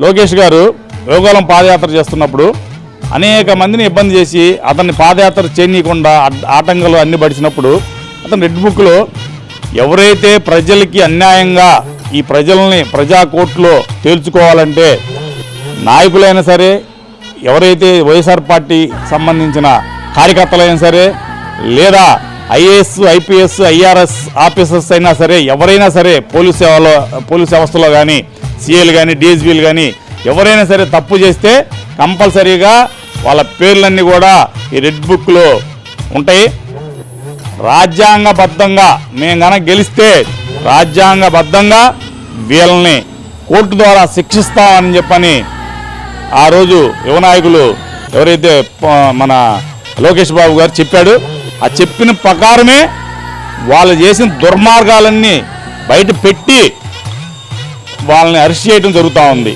లోకేష్ గారు యోగాలం పాదయాత్ర చేస్తున్నప్పుడు అనేక మందిని ఇబ్బంది చేసి అతన్ని పాదయాత్ర చేయనీయకుండా ఆటంకాలు అన్ని పడిచినప్పుడు అతను రెడ్ బుక్లో ఎవరైతే ప్రజలకి అన్యాయంగా ఈ ప్రజల్ని ప్రజా కోర్టులో తేల్చుకోవాలంటే నాయకులైనా సరే ఎవరైతే వైఎస్ఆర్ పార్టీ సంబంధించిన కార్యకర్తలైనా సరే లేదా ఐఏఎస్ ఐపీఎస్ ఐఆర్ఎస్ ఆఫీసర్స్ అయినా సరే ఎవరైనా సరే పోలీస్ సేవలో పోలీస్ వ్యవస్థలో కానీ సీఎల్ కానీ డిఎస్బీలు కానీ ఎవరైనా సరే తప్పు చేస్తే కంపల్సరీగా వాళ్ళ పేర్లన్నీ కూడా ఈ రెడ్ బుక్లో ఉంటాయి. రాజ్యాంగబద్ధంగా మేము కనుక గెలిస్తే రాజ్యాంగబద్ధంగా వీళ్ళని కోర్టు ద్వారా శిక్షిస్తామని చెప్పని ఆ రోజు యువ నాయకులు ఎవరైతే మన లోకేష్ బాబు గారు చెప్పాడు. ఆ చెప్పిన ప్రకారమే వాళ్ళు చేసిన దుర్మార్గాలన్నీ బయట పెట్టి వాళ్ళని అరెస్ట్ చేయడం జరుగుతూ ఉంది.